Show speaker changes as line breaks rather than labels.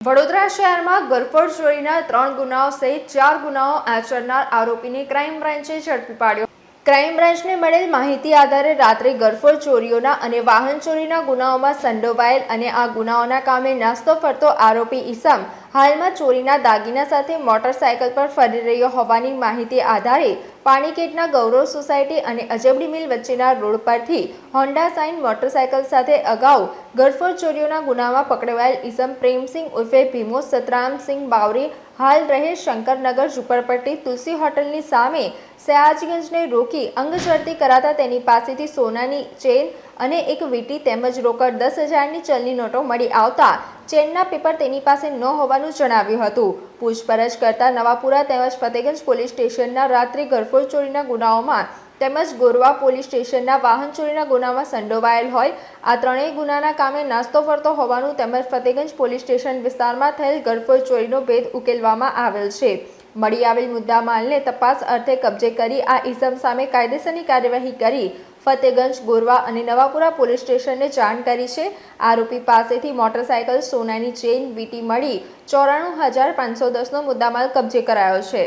વડોદરા શહેરમાં ગરફડ ચોરીના ત્રણ ગુનાઓ સહિત ચાર ગુનાઓ આચરનાર આરોપીને ક્રાઇમ બ્રાન્ચે ઝડપી પાડ્યો. ક્રાઇમ બ્રાન્ચને મળેલ માહિતી આધારે રાત્રે ગરફોડ ચોરીઓના અને વાહન ચોરીના ગુનાઓમાં સંડોવાયેલ અને આ ગુનાઓના કામે નાસ્તો ફરતો આરોપી ઈસમ હાલમાં ચોરીના દાગીના સાથે મોટરસાયકલ પર ફરી રહ્યો હોવાની માહિતી આધારે પાણીકેટના ગૌરવ સોસાયટી અને અજબડી મિલ વચ્ચેના રોડ પરથી હોન્ડા સાઇન મોટરસાયકલ સાથે અગાઉ ગરફોડ ચોરીઓના ગુનામાં પકડાયેલ ઈસમ પ્રેમસિંહ ઉર્ફે ભીમો સતરામસિંહ બાવરી, હાલ રહે શંકરનગર ઝુંપડપટ્ટી તુલસી હોટલની સામે સયાજગંજને રોકી અંગ ઝડપી કરાતા તેની પાસેથી સોનાની ચેન અને એક વીંટી તેમજ રોકડ દસ હજારની ચલની નોટો મળી આવતા ચેનના પેપર તેની પાસે ન હોવાનું જણાવ્યું હતું. પૂછપરછ કરતા નવાપુરા તેમજ ફતેગંજ પોલીસ સ્ટેશનના રાત્રિ ઘરફોડ ચોરીના ગુનાઓમાં તેમજ ગોરવા પોલીસ સ્ટેશનના વાહન ચોરીના ગુનામાં સંડોવાયેલ હોય, આ ત્રણેય ગુનાના કામે નાસ્તો ફરતો હોવાનું તેમજ ફતેગંજ પોલીસ સ્ટેશન વિસ્તારમાં થયેલ ગરફોડ ચોરીનો ભેદ ઉકેલવામાં આવેલ છે. મળી આવેલ મુદ્દામાલને તપાસ અર્થે કબજે કરી આ ઇસમ સામે કાયદેસરની કાર્યવાહી કરી ફતેગંજ, ગોરવા અને નવાપુરા પોલીસ સ્ટેશનને જાણ કરી છે. આરોપી પાસેથી મોટરસાયકલ, સોનાની ચેઇન, વીટી મળી ચોરાણું હજાર પાંચસો દસનો મુદ્દામાલ કબજે કરાયો છે.